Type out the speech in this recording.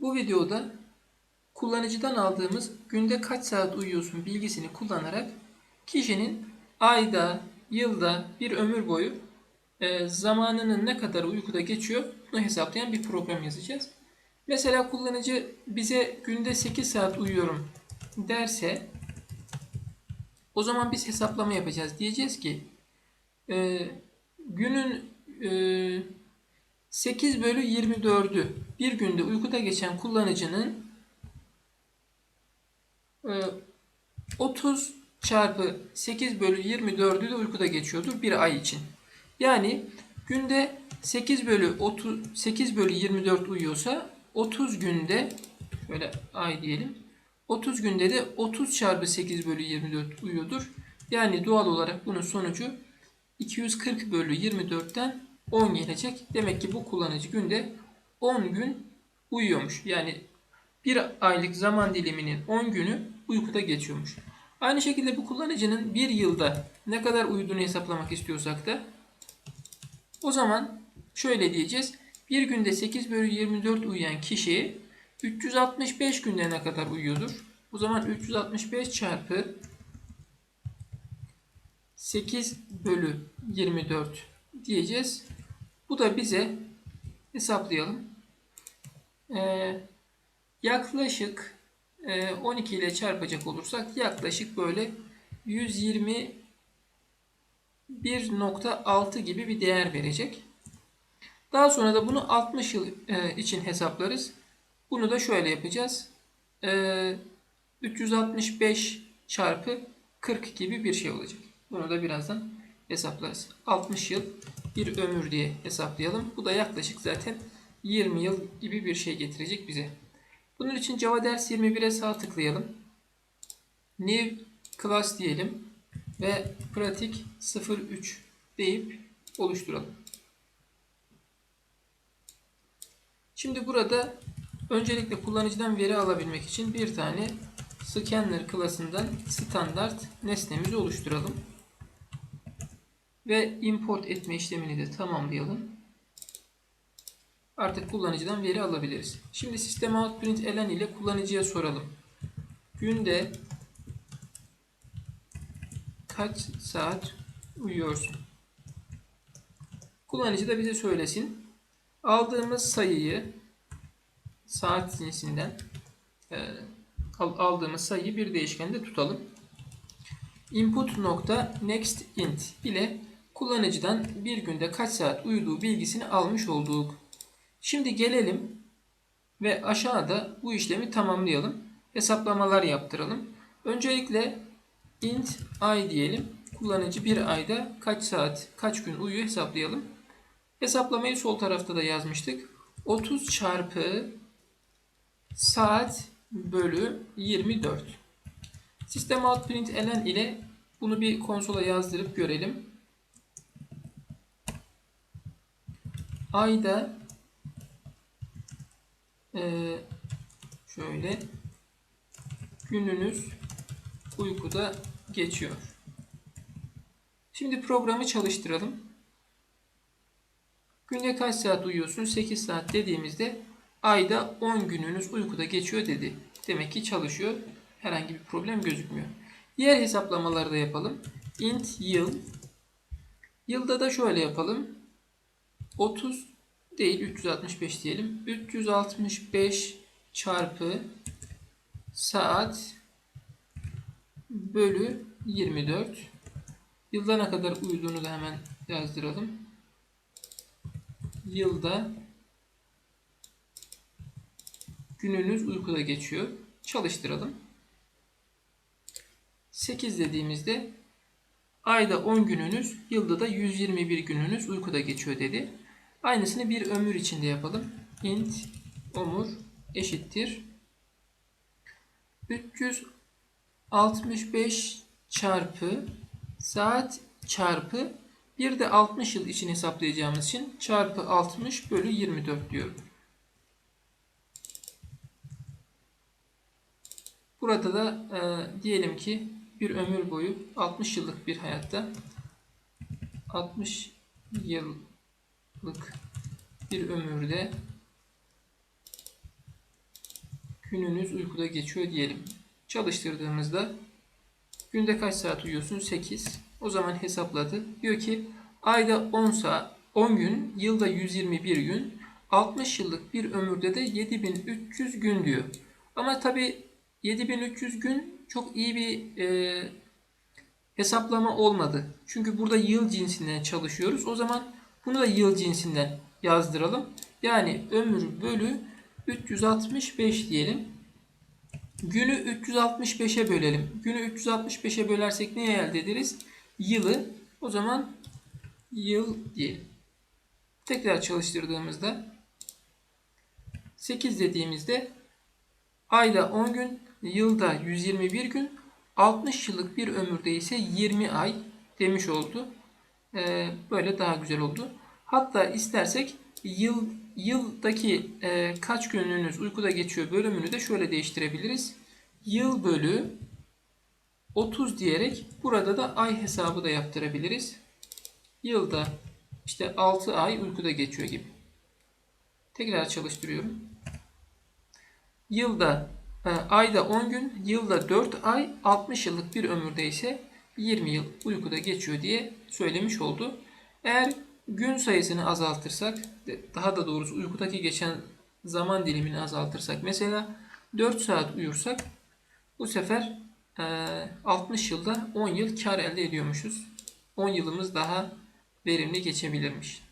Bu videoda kullanıcıdan aldığımız günde kaç saat uyuyorsun bilgisini kullanarak kişinin ayda, yılda, bir ömür boyu e, zamanının ne kadar uykuda geçiyor bunu hesaplayan bir program yazacağız. Mesela kullanıcı bize günde 8 saat uyuyorum derse o zaman biz hesaplama yapacağız. Diyeceğiz ki e, günün e, 8 bölü 24'ü bir günde uykuda geçen kullanıcının e, 30 çarpı 8 bölü 24'ü de uykuda geçiyordur bir ay için. Yani günde 8 bölü 30 8 bölü 24 uyuyorsa 30 günde şöyle ay diyelim. 30 günde de 30 çarpı 8 bölü 24 uyuyordur. Yani doğal olarak bunun sonucu 240 bölü 24'ten 10 gelecek. Demek ki bu kullanıcı günde 10 gün uyuyormuş. Yani bir aylık zaman diliminin 10 günü uykuda geçiyormuş. Aynı şekilde bu kullanıcının bir yılda ne kadar uyuduğunu hesaplamak istiyorsak da o zaman şöyle diyeceğiz. Bir günde 8 bölü 24 uyuyan kişi 365 günde ne kadar uyuyordur? O zaman 365 çarpı 8 bölü 24 diyeceğiz. Bu da bize hesaplayalım. Ee, yaklaşık e, 12 ile çarpacak olursak yaklaşık böyle 121.6 gibi bir değer verecek. Daha sonra da bunu 60 yıl e, için hesaplarız. Bunu da şöyle yapacağız. E, 365 çarpı 40 gibi bir şey olacak. Bunu da birazdan hesaplarız. 60 yıl bir ömür diye hesaplayalım. Bu da yaklaşık zaten 20 yıl gibi bir şey getirecek bize. Bunun için Java ders 21'e sağ tıklayalım. New class diyelim ve pratik 03 deyip oluşturalım. Şimdi burada öncelikle kullanıcıdan veri alabilmek için bir tane scanner klasından standart nesnemizi oluşturalım. Ve import etme işlemini de tamamlayalım. Artık kullanıcıdan veri alabiliriz. Şimdi sistem out print elen ile kullanıcıya soralım. Günde kaç saat uyuyorsun? Kullanıcı da bize söylesin. Aldığımız sayıyı saat cinsinden e, aldığımız sayıyı bir değişkende tutalım. Input nokta next int ile kullanıcıdan bir günde kaç saat uyuduğu bilgisini almış olduk. Şimdi gelelim ve aşağıda bu işlemi tamamlayalım. Hesaplamalar yaptıralım. Öncelikle int ay diyelim. Kullanıcı bir ayda kaç saat, kaç gün uyuyor hesaplayalım. Hesaplamayı sol tarafta da yazmıştık. 30 çarpı saat bölü 24. System out print elen ile bunu bir konsola yazdırıp görelim. Ayda e, şöyle gününüz uykuda geçiyor. Şimdi programı çalıştıralım. Günde kaç saat uyuyorsun? 8 saat dediğimizde ayda 10 gününüz uykuda geçiyor dedi. Demek ki çalışıyor. Herhangi bir problem gözükmüyor. Diğer hesaplamaları da yapalım. int yıl. Yılda da şöyle yapalım. 30 değil 365 diyelim. 365 çarpı saat bölü 24. Yılda ne kadar uyuduğunu da hemen yazdıralım. Yılda gününüz uykuda geçiyor. Çalıştıralım. 8 dediğimizde ayda 10 gününüz, yılda da 121 gününüz uykuda geçiyor dedi. Aynısını bir ömür içinde yapalım. int ömür eşittir 365 çarpı saat çarpı bir de 60 yıl için hesaplayacağımız için çarpı 60 bölü 24 diyorum. Burada da e, diyelim ki bir ömür boyu 60 yıllık bir hayatta 60 yıllık bir ömürde gününüz uykuda geçiyor diyelim. Çalıştırdığımızda günde kaç saat uyuyorsun? 8. O zaman hesapladı. Diyor ki ayda 10 saat, 10 gün, yılda 121 gün, 60 yıllık bir ömürde de 7300 gün diyor. Ama tabi 7300 gün çok iyi bir e, hesaplama olmadı. Çünkü burada yıl cinsinden çalışıyoruz. O zaman bunu da yıl cinsinden yazdıralım. Yani ömür bölü 365 diyelim. Günü 365'e bölelim. Günü 365'e bölersek neyi elde ederiz? Yılı. O zaman yıl diyelim. Tekrar çalıştırdığımızda 8 dediğimizde ayda 10 gün, yılda 121 gün, 60 yıllık bir ömürde ise 20 ay demiş oldu. Ee, böyle daha güzel oldu. Hatta istersek yıl yıldaki e, kaç gününüz uykuda geçiyor bölümünü de şöyle değiştirebiliriz. Yıl bölü 30 diyerek burada da ay hesabı da yaptırabiliriz. Yılda işte 6 ay uykuda geçiyor gibi. Tekrar çalıştırıyorum. Yılda e, ayda 10 gün, yılda 4 ay, 60 yıllık bir ömürde ise 20 yıl uykuda geçiyor diye söylemiş oldu. Eğer gün sayısını azaltırsak, daha da doğrusu uykudaki geçen zaman dilimini azaltırsak, mesela 4 saat uyursak bu sefer e, 60 yılda 10 yıl kar elde ediyormuşuz. 10 yılımız daha verimli geçebilirmiş.